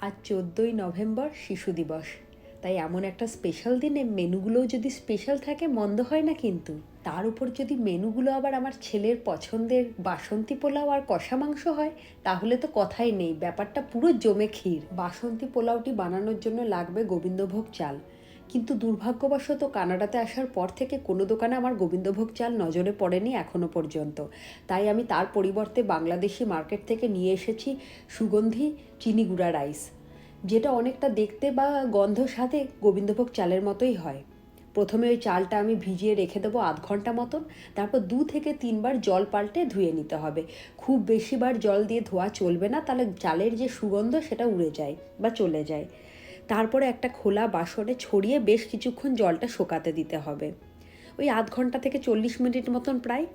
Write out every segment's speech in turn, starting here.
আজ চোদ্দোই নভেম্বর শিশু দিবস। তাই এমন একটা স্পেশাল দিনে মেনুগুলোও যদি স্পেশাল থাকে, মন্দ হয় না কিন্তু। তার উপর যদি মেনুগুলো আবার আমার ছেলের পছন্দের বাসন্তী পোলাও আর কষা মাংস হয়, তাহলে তো কথাই নেই। ব্যাপারটা পুরো জমে ক্ষীর। বাসন্তী পোলাওটি বানানোর জন্য লাগবে গোবিন্দভোগ চাল। কিন্তু দুর্ভাগ্যবশত কানাডাতে আসার পর থেকে কোনো দোকানে আমার গোবিন্দভোগ চাল নজরে পড়েনি এখনও পর্যন্ত। তাই আমি তার পরিবর্তে বাংলাদেশি মার্কেট থেকে নিয়ে এসেছি সুগন্ধি চিনি গুঁড়া রাইস, যেটা অনেকটা দেখতে বা গন্ধ সাথে গোবিন্দভোগ চালের মতোই হয়। প্রথমে ওই চালটা আমি ভিজিয়ে রেখে দেবো আধ ঘণ্টা মতন, তারপর দু থেকে তিনবার জল পাল্টে ধুয়ে নিতে হবে। খুব বেশিবার জল দিয়ে ধোয়া চলবে না, তাহলে চালের যে সুগন্ধ সেটা উড়ে যায় বা চলে যায়। তারপরে একটা খোলা বাসনে ছড়িয়ে বেশ কিছুক্ষণ জলটা শোকাতে দিতে হবে। ওই আধ ঘণ্টা থেকে চল্লিশ মিনিট মতন প্রায়।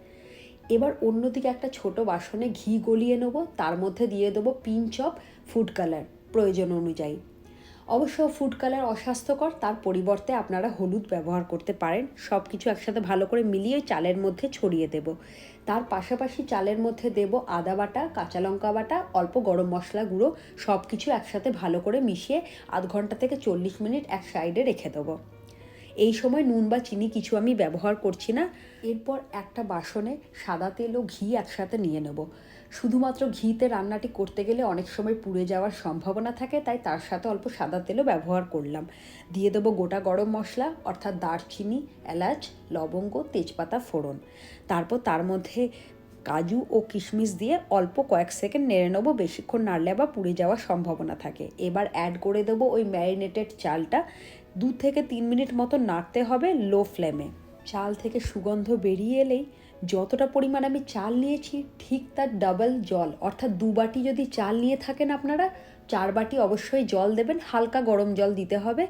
এবার অন্যদিকে একটা ছোট বাসনে ঘি গলিয়ে নেব, তার মধ্যে দিয়ে দেবো পিঞ্চ অফ ফুড কালার প্রয়োজন অনুযায়ী। অবশ্য ফুড কালার অস্বাস্থ্যকর, তার পরিবর্তে আপনারা হলুদ ব্যবহার করতে পারেন। সব কিছু একসাথে ভালো করে মিলিয়ে চালের মধ্যে ছড়িয়ে দেব। তার পাশাপাশি চালের মধ্যে দেব আদা বাটা, কাঁচা লঙ্কা বাটা, অল্প গরম মশলা গুঁড়ো সব কিছু একসাথে ভালো করে মিশিয়ে আধ ঘণ্টা থেকে চল্লিশ মিনিট এক সাইডে রেখে দেবো। এই সময় নুন বা চিনি কিছু আমি ব্যবহার করছি না। এরপর একটা বাসনে সাদা তেল ও ঘি একসাথে নিয়ে নেব। শুধুমাত্র ঘিতে রান্নাটি করতে গেলে অনেক সময় পুড়ে যাওয়ার সম্ভাবনা থাকে, তাই তার সাথে অল্প সাদা তেলও ব্যবহার করলাম। দিয়ে দেবো গোটা গরম মশলা, অর্থাৎ দারচিনি, এলাচ, লবঙ্গ, তেজপাতা, ফোড়ন। তারপর তার মধ্যে কাজু ও কিশমিশ দিয়ে অল্প কয়েক সেকেন্ড নেড়ে নেব, বেশিক্ষণ নাড়লে বা পুড়ে যাওয়ার সম্ভাবনা থাকে। এবার অ্যাড করে দেবো ওই ম্যারিনেটেড চালটা। দু থেকে তিন মিনিট মতো নাড়তে হবে লো ফ্লেমে। চাল থেকে সুগন্ধ বেরিয়ে এলেই যতটা পরিমাণ আমি চাল নিয়েছি, ঠিক তার ডাবল জল। অর্থাৎ দু বাটি যদি চাল নিয়ে থাকেন আপনারা, চার বাটি অবশ্যই জল দেবেন, হালকা গরম জল দিতে হবে।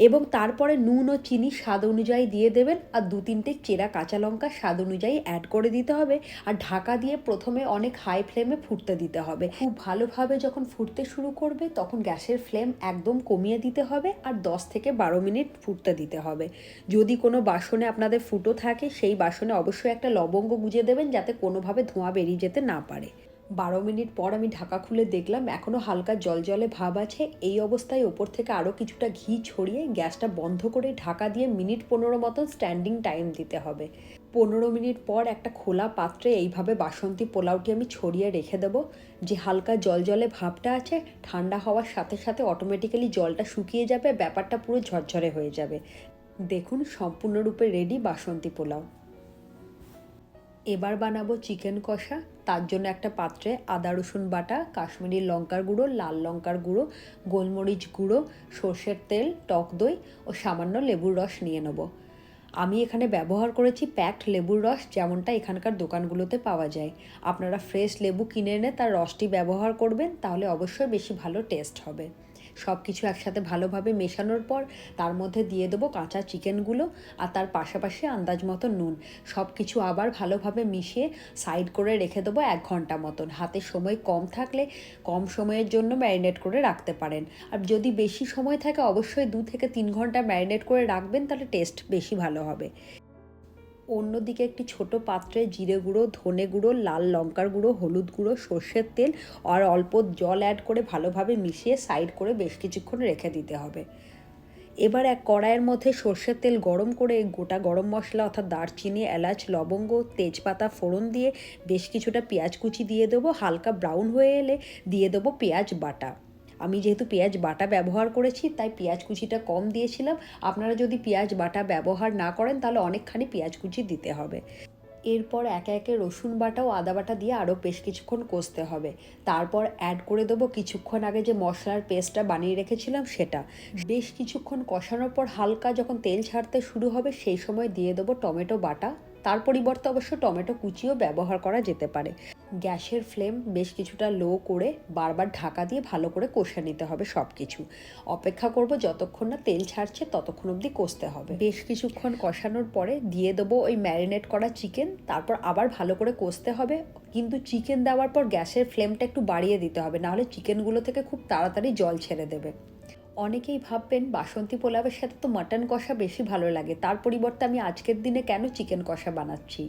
এবং তারপরে নুন ও চিনি স্বাদ অনুযায়ী দিয়ে দেবেন আর দু তিনটে চেরা কাঁচা লঙ্কা স্বাদ অনুযায়ী অ্যাড করে দিতে হবে আর ঢাকা দিয়ে প্রথমে অনেক হাই ফ্লেমে ফুটতে দিতে হবে। খুব ভালোভাবে যখন ফুটতে শুরু করবে তখন গ্যাসের ফ্লেম একদম কমিয়ে দিতে হবে আর দশ থেকে বারো মিনিট ফুটতে দিতে হবে। যদি কোনো বাসনে আপনাদের ফুটো থাকে সেই বাসনে অবশ্যই একটা লবঙ্গ গুজে দেবেন যাতে কোনোভাবে ধোঁয়া বেরিয়ে যেতে না পারে। বারো মিনিট পর আমি ঢাকা খুলে দেখলাম এখনও হালকা জলজলে ভাব আছে। এই অবস্থায় ওপর থেকে আরও কিছুটা ঘি ছড়িয়ে গ্যাসটা বন্ধ করে ঢাকা দিয়ে মিনিট পনেরো মতন স্ট্যান্ডিং টাইম দিতে হবে। পনেরো মিনিট পর একটা খোলা পাত্রে এইভাবে বাসন্তী পোলাওটি আমি ছড়িয়ে রেখে দেব। যে হালকা জলজলে ভাবটা আছে, ঠান্ডা হওয়ার সাথে সাথে অটোমেটিক্যালি জলটা শুকিয়ে যাবে, ব্যাপারটা পুরো ঝরঝরে হয়ে যাবে। দেখুন সম্পূর্ণরূপে রেডি বাসন্তী পোলাও। এবার বানাবো চিকেন কষা। তার জন্য একটা পাত্রে আদা, রসুন বাটা, কাশ্মীরি লঙ্কার গুঁড়ো, লাল লঙ্কার গুঁড়ো, গোলমরিচ গুঁড়ো, সর্ষের তেল, টক দই ও সামান্য লেবুর রস নিয়ে নেব। আমি এখানে ব্যবহার করেছি প্যাকড লেবুর রস যেমনটা এখানকার দোকানগুলোতে পাওয়া যায়। আপনারা ফ্রেশ লেবু কিনে এনে তার রসটি ব্যবহার করবেন, তাহলে অবশ্যই বেশি ভালো টেস্ট হবে। সব কিছু একসাথে ভালোভাবে মেশানোর পর তার মধ্যে দিয়ে দেবো কাঁচা চিকেনগুলো আর তার পাশাপাশি আন্দাজ মতো নুন। সব কিছু আবার ভালোভাবে মিশিয়ে সাইড করে রেখে দেবো এক ঘণ্টা মতন। হাতে সময় কম থাকলে কম সময়ের জন্য ম্যারিনেট করে রাখতে পারেন। আর যদি বেশি সময় থাকে, অবশ্যই দু থেকে তিন ঘণ্টা ম্যারিনেট করে রাখবেন, তাহলে টেস্ট বেশি ভালো হবে। অন্যদিকে একটি ছোট পাত্রে জিরে গুঁড়ো, ধনে গুঁড়ো, লাল লঙ্কার গুঁড়ো, হলুদ গুঁড়ো, সর্ষের তেল আর অল্প জল অ্যাড করে ভালোভাবে মিশিয়ে সাইড করে বেশ কিছুক্ষণ রেখে দিতে হবে। এবার এক কড়াইয়ের মধ্যে সর্ষের তেল গরম করে গোটা গরম মশলা অর্থাৎ দারচিনি, এলাচ, লবঙ্গ, তেজপাতা, ফোড়ন দিয়ে বেশ কিছুটা পেঁয়াজ কুচি দিয়ে দেবো। হালকা ব্রাউন হয়ে এলে দিয়ে দেবো পেঁয়াজ বাটা। আমি যেহেতু পেঁয়াজ বাটা ব্যবহার করেছি, তাই পেঁয়াজ কুচিটা কম দিয়েছিলাম। আপনারা যদি পেঁয়াজ বাটা ব্যবহার না করেন, তাহলে অনেকখানি পেঁয়াজ কুচি দিতে হবে। এরপর একে একে রসুন বাটা ও আদা বাটা দিয়ে আরও বেশ কিছুক্ষণ কষতে হবে। তারপর অ্যাড করে দেবো কিছুক্ষণ আগে যে মশলার পেস্টটা বানিয়ে রেখেছিলাম সেটা। বেশ কিছুক্ষণ কষানোর পর হালকা যখন তেল ছাড়তে শুরু হবে, সেই সময় দিয়ে দেবো টমেটো বাটা। তার পরিবর্তে অবশ্য টমেটো কুচিও ব্যবহার করা যেতে পারে। গ্যাসের ফ্লেম বেশ কিছুটা লো করে বারবার ঢাকা দিয়ে ভালো করে কষে নিতে হবে সব কিছু অপেক্ষা করব যতক্ষণ না তেল ছাড়ছে ততক্ষণ অবধি কষতে হবে। বেশ কিছুক্ষণ কষানোর পরে দিয়ে দেবো ওই ম্যারিনেট করা চিকেন, তারপর আবার ভালো করে কষতে হবে। কিন্তু চিকেন দেওয়ার পর গ্যাসের ফ্লেমটা একটু বাড়িয়ে দিতে হবে, নাহলে চিকেনগুলো থেকে খুব তাড়াতাড়ি জল ছেড়ে দেবে। অনেকেই ভাববেন বাসন্তী পোলাওয়ের সাথে তো মাটন কষা বেশি ভালো লাগে। তার পরিবর্তে আমি আজকের দিনে কেন চিকেন কষা বানাচ্ছি?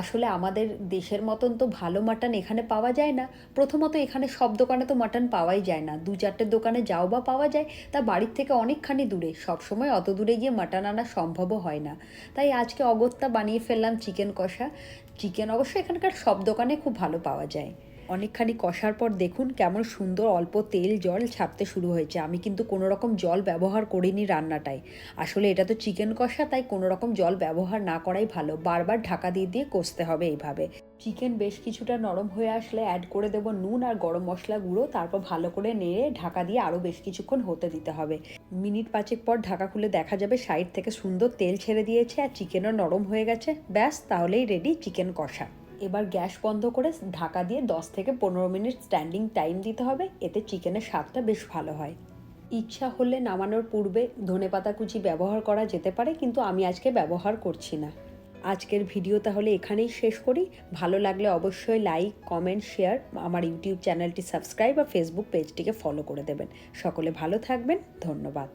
আসলে আমাদের দেশের মতন তো ভালো মাটন এখানে পাওয়া যায় না। প্রথমত এখানে সব দোকানে তো মাটন পাওয়াই যায় না। দু চারটে দোকানে যাও বা পাওয়া যায়, তা বাড়ির থেকে অনেকখানি দূরে। সবসময় অত দূরে গিয়ে মাটন আনা সম্ভবও হয় না। তাই আজকে অগত্যা বানিয়ে ফেললাম চিকেন কষা। চিকেন অবশ্য এখানকার সব দোকানে খুব ভালো পাওয়া যায়। অনেকখানি কষার পর দেখুন কেমন সুন্দর অল্প তেল জল ছাপতে শুরু হয়েছে। আমি কিন্তু কোনো রকম জল ব্যবহার করিনি রান্নাটায়। আসলে এটা তো চিকেন কষা, তাই কোনো রকম জল ব্যবহার না করাই ভালো। বারবার ঢাকা দিয়ে দিয়ে কষতে হবে এইভাবে। চিকেন বেশ কিছুটা নরম হয়ে আসলে অ্যাড করে দেবো নুন আর গরম মশলা গুঁড়ো, তারপর ভালো করে নেড়ে ঢাকা দিয়ে আরও বেশ কিছুক্ষণ হতে দিতে হবে। মিনিট পাঁচেক পর ঢাকা খুলে দেখা যাবে সাইড থেকে সুন্দর তেল ছেড়ে দিয়েছে আর চিকেনও নরম হয়ে গেছে। ব্যাস, তাহলেই রেডি চিকেন কষা। এবার গ্যাস বন্ধ করে ঢাকা দিয়ে দশ থেকে পনেরো মিনিট স্ট্যান্ডিং টাইম দিতে হবে, এতে চিকেনের স্বাদটা বেশ ভালো হয়। ইচ্ছা হলে নামানোর পূর্বে ধনেপাতা কুচি ব্যবহার করা যেতে পারে, কিন্তু আমি আজকে ব্যবহার করছি না। আজকের ভিডিও তাহলে এখানেই শেষ করি। ভালো লাগলে অবশ্যই লাইক কমেন্ট শেয়ার আমার ইউটিউব চ্যানেলটি সাবস্ক্রাইব আর ফেসবুক পেজটিকে ফলো করে দেবেন। সকলে ভালো থাকবেন, ধন্যবাদ।